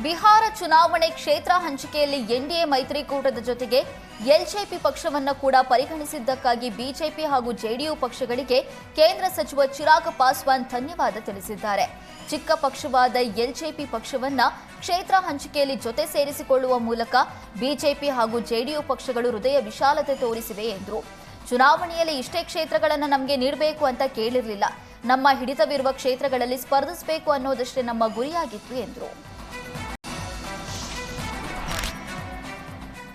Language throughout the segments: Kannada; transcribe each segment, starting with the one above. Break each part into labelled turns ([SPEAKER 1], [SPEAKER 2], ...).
[SPEAKER 1] ಬಿಹಾರ ಚುನಾವಣೆ ಕ್ಷೇತ್ರ ಹಂಚಿಕೆಯಲ್ಲಿ ಎನ್ಡಿಎ ಮೈತ್ರಿಕೂಟದ ಜೊತೆಗೆ ಎಲ್ಜೆಪಿ ಪಕ್ಷವನ್ನು ಕೂಡ ಪರಿಗಣಿಸಿದ್ದಕ್ಕಾಗಿ ಬಿಜೆಪಿ ಹಾಗೂ ಜೆಡಿಯು ಪಕ್ಷಗಳಿಗೆ ಕೇಂದ್ರ ಸಚಿವ ಚಿರಾಗ್ ಪಾಸ್ವಾನ್ ಧನ್ಯವಾದ ತಿಳಿಸಿದ್ದಾರೆ. ಚಿಕ್ಕ ಪಕ್ಷವಾದ ಎಲ್ಜೆಪಿ ಪಕ್ಷವನ್ನ ಕ್ಷೇತ್ರ ಹಂಚಿಕೆಯಲ್ಲಿ ಜೊತೆ ಸೇರಿಸಿಕೊಳ್ಳುವ ಮೂಲಕ ಬಿಜೆಪಿ ಹಾಗೂ ಜೆಡಿಯು ಪಕ್ಷಗಳು ಹೃದಯ ವಿಶಾಲತೆ ತೋರಿಸಿವೆ ಎಂದರು. ಚುನಾವಣೆಯಲ್ಲಿ ಇಷ್ಟೇ ಕ್ಷೇತ್ರಗಳನ್ನು ನಮಗೆ ನೀಡಬೇಕು ಅಂತ ಕೇಳಿರಲಿಲ್ಲ. ನಮ್ಮ ಹಿಡಿತವಿರುವ ಕ್ಷೇತ್ರಗಳಲ್ಲಿ ಸ್ಪರ್ಧಿಸಬೇಕು ಅನ್ನೋದಷ್ಟೇ ನಮ್ಮ ಗುರಿಯಾಗಿತ್ತು ಎಂದರು.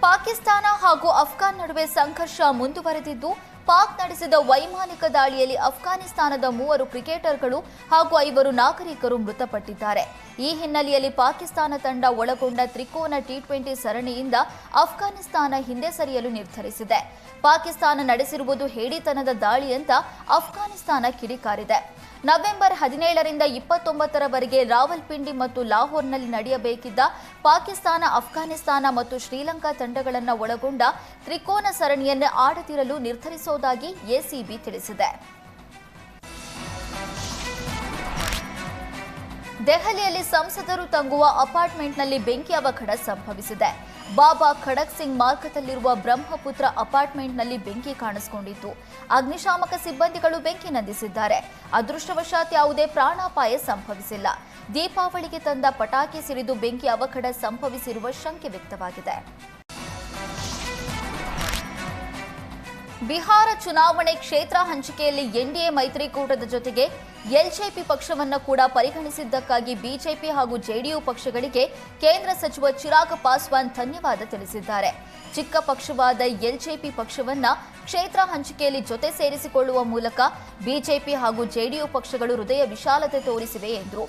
[SPEAKER 1] ಪಾಕಿಸ್ತಾನ ಹಾಗೂ ಅಫ್ಘಾನ್ ನಡುವೆ ಸಂಘರ್ಷ ಮುಂದುವರೆದಿದ್ದು ಪಾಕ್ ನಡೆಸಿದ ವೈಮಾನಿಕ ದಾಳಿಯಲ್ಲಿ ಅಫ್ಘಾನಿಸ್ತಾನದ ಮೂವರು ಕ್ರಿಕೆಟರ್ಗಳು ಹಾಗೂ ಐವರು ನಾಗರಿಕರು ಮೃತಪಟ್ಟಿದ್ದಾರೆ. ಈ ಹಿನ್ನೆಲೆಯಲ್ಲಿ ಪಾಕಿಸ್ತಾನ ತಂಡ ಒಳಗೊಂಡ ತ್ರಿಕೋನ ಟಿ ಟ್ವೆಂಟಿ ಸರಣಿಯಿಂದ ಅಫ್ಘಾನಿಸ್ತಾನ ಹಿಂದೆ ಸರಿಯಲು ನಿರ್ಧರಿಸಿದೆ. ಪಾಕಿಸ್ತಾನ ನಡೆಸಿರುವುದು ಹೇಡಿತನದ ದಾಳಿ ಅಂತ ಅಫ್ಘಾನಿಸ್ತಾನ ಕಿಡಿಕಾರಿದೆ. ನವೆಂಬರ್ ಹದಿನೇಳರಿಂದ ಇಪ್ಪತ್ತೊಂಬತ್ತರವರೆಗೆ ರಾವಲ್ಪಿಂಡಿ ಮತ್ತು ಲಾಹೋರ್ನಲ್ಲಿ ನಡೆಯಬೇಕಿದ್ದ ಪಾಕಿಸ್ತಾನ, ಅಫ್ಘಾನಿಸ್ತಾನ ಮತ್ತು ಶ್ರೀಲಂಕಾ ತಂಡಗಳನ್ನು ಒಳಗೊಂಡ ತ್ರಿಕೋನ ಸರಣಿಯನ್ನು ಆಡದಿರಲು ನಿರ್ಧರಿಸುವುದಾಗಿ ಎಸಿಬಿ ತಿಳಿಸಿದೆ. ದೆಹಲಿಯಲ್ಲಿ ಸಂಸದರು ತಂಗುವ ಅಪಾರ್ಟ್ಮೆಂಟ್ನಲ್ಲಿ ಬೆಂಕಿ ಅವಘಡ ಸಂಭವಿಸಿದೆ. ಬಾಬಾ ಖಡಕ್ ಸಿಂಗ್ ಮಾರ್ಗದಲ್ಲಿರುವ ಬ್ರಹ್ಮಪುತ್ರ ಅಪಾರ್ಟ್ಮೆಂಟ್ನಲ್ಲಿ ಬೆಂಕಿ ಕಾಣಿಸಿಕೊಂಡಿತ್ತು. ಅಗ್ನಿಶಾಮಕ ಸಿಬ್ಬಂದಿಗಳು ಬೆಂಕಿ ನಂದಿಸಿದ್ದಾರೆ. ಅದೃಷ್ಟವಶಾತ್ ಯಾವುದೇ ಪ್ರಾಣಾಪಾಯ ಸಂಭವಿಸಿಲ್ಲ. ದೀಪಾವಳಿಗೆ ತಂದ ಪಟಾಕಿ ಸಿಡಿದು ಬೆಂಕಿ ಅವಘಡ ಸಂಭವಿಸಿರುವ ಶಂಕೆ ವ್ಯಕ್ತವಾಗಿದೆ. ಬಿಹಾರ ಚುನಾವಣೆ ಕ್ಷೇತ್ರ ಹಂಚಿಕೆಯಲ್ಲಿ ಎನ್ಡಿಎ ಮೈತ್ರಿಕೂಟದ ಜೊತೆಗೆ ಎಲ್ಜೆಪಿ ಪಕ್ಷವನ್ನು ಕೂಡ ಪರಿಗಣಿಸಿದ್ದಕ್ಕಾಗಿ ಬಿಜೆಪಿ ಹಾಗೂ ಜೆಡಿಯು ಪಕ್ಷಗಳಿಗೆ ಕೇಂದ್ರ ಸಚಿವ ಚಿರಾಗ್ ಪಾಸ್ವಾನ್ ಧನ್ಯವಾದ ತಿಳಿಸಿದ್ದಾರೆ. ಚಿಕ್ಕ ಪಕ್ಷವಾದ ಎಲ್ಜೆಪಿ ಪಕ್ಷವನ್ನ ಕ್ಷೇತ್ರ ಹಂಚಿಕೆಯಲ್ಲಿ ಜೊತೆ ಸೇರಿಸಿಕೊಳ್ಳುವ ಮೂಲಕ ಬಿಜೆಪಿ ಹಾಗೂ ಜೆಡಿಯು ಪಕ್ಷಗಳು ಹೃದಯ ವಿಶಾಲತೆ ತೋರಿಸಿವೆ ಎಂದರು.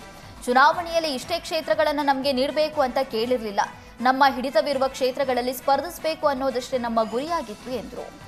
[SPEAKER 1] ಚುನಾವಣೆಯಲ್ಲಿ ಇಷ್ಟೇ ಕ್ಷೇತ್ರಗಳನ್ನು ನಮಗೆ ನೀಡಬೇಕು ಅಂತ ಕೇಳಿರಲಿಲ್ಲ. ನಮ್ಮ ಹಿಡಿತವಿರುವ ಕ್ಷೇತ್ರಗಳಲ್ಲಿ ಸ್ಪರ್ಧಿಸಬೇಕು ಅನ್ನೋದಷ್ಟೇ ನಮ್ಮ ಗುರಿಯಾಗಿತ್ತು ಎಂದರು.